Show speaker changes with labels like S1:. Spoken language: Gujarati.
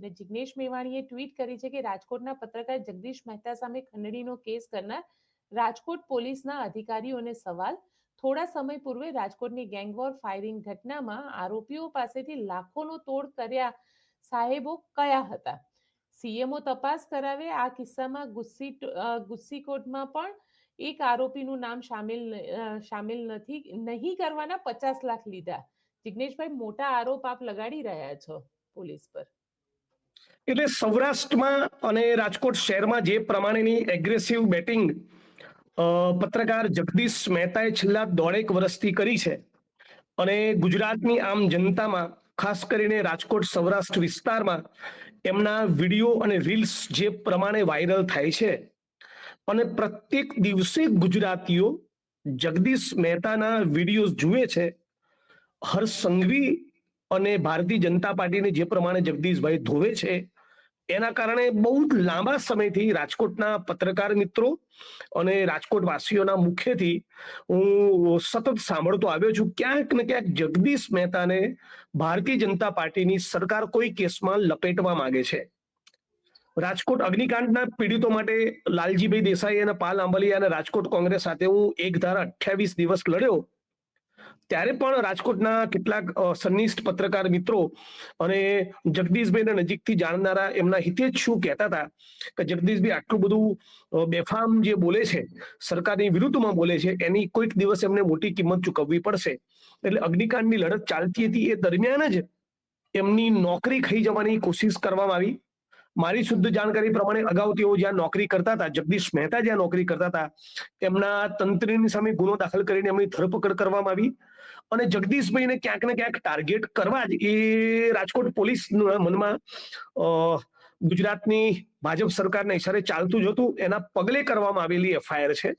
S1: અને જિગ્નેશ મેવાણીએ ટ્વીટ કરી છે કે રાજકોટના પત્રકાર જગદીશ મહેતા સામે ખંડણીનો કેસ કરનાર રાજકોટ પોલીસના અધિકારીઓને સવાલ. થોડા સમય પૂર્વે રાજકોટની ગેંગવોર ફાયરિંગ ઘટનામાં આરોપીઓ પાસેથી લાખોનો તોડ કર્યા સાહેબો કયા હતા? સીએમઓ તપાસ કરાવે, આ કિસ્સામાં ગુસ્સી ગુસ્સી ગુસ્સીકોટમાં પણ એક આરોપીનું નામ સામેલ સામેલ નથી, નહીં કરવાના પચાસ લાખ લીધા. જિગ્નેશભાઈ, મોટા આરોપ આપ લગાડી રહ્યા છો પોલીસ પર?
S2: એટલે સૌરાષ્ટ્રમાં અને રાજકોટ શહેરમાં જે પ્રમાણેની એગ્રેસિવ બેટિંગ પત્રકાર જગદીશ મહેતાએ છેલ્લા દોઢેક વર્ષથી કરી છે. અને ગુજરાતની આમ જનતામાં, ખાસ કરીને રાજકોટ સૌરાષ્ટ્ર વિસ્તારમાં, એમના વીડિયો અને રીલ્સ જે પ્રમાણે વાયરલ થાય છે. અને પ્રત્યેક દિવસે ગુજરાતીઓ જગદીશ મહેતાના વીડિયો જુએ છે. હર્ષ સંઘવી અને ભારતીય જનતા પાર્ટીને જે પ્રમાણે જગદીશભાઈ ધોવે છે, એના કારણે બહુ જ લાંબા સમયથી રાજકોટના પત્રકાર મિત્રો અને રાજકોટ વાસીઓના મુખ્યથી હું સતત સાંભળતો આવ્યો છું, ક્યાંક ને ક્યાંક જગદીશ મહેતાને ભારતીય જનતા પાર્ટીની સરકાર કોઈ કેસમાં લપેટવા માંગે છે. રાજકોટ અગ્નિકાંડના પીડિતો માટે લાલજીભાઈ દેસાઈ અને પાલ આંબલિયા અને રાજકોટ કોંગ્રેસ સાથે હું એક ધારા અઠ્યાવીસ દિવસ લડ્યો ત્યારે પણ રાજકોટના કેટલાક સન્નિષ્ઠ પત્રકાર મિત્રો અને જગદીશભાઈને નજીકથી જાણનારા એમના હિતે શું કહેતા હતા કે જગદીશભાઈ આટલું બધું બેફામ જે બોલે છે, સરકારની વિરુદ્ધમાં બોલે છે, એની કોઈક દિવસ એમને મોટી કિંમત ચૂકવવી પડશે. એટલે અગ્નિકાંડની લડત ચાલતી હતી એ દરમિયાન જ એમની નોકરી ખાઈ જવાની કોશિશ કરવામાં આવી. મારી શુદ્ધ જાણકારી પ્રમાણે અગાઉ તેઓ જ્યાં નોકરી કરતા હતા, જગદીશ મહેતા જ્યાં નોકરી કરતા હતા, તેમના તંત્રીની સામે ગુનો દાખલ કરીને એમની ધરપકડ કરવામાં આવી અને જગદીશભાઈને ક્યાંક ને ક્યાંક ટાર્ગેટ કરવા જ એ રાજકોટ પોલીસ મનમાં ગુજરાતની ભાજપ સરકારના ઈશારે ચાલતું જ હતું. એના પગલે કરવામાં આવેલી એફઆઈઆર છે.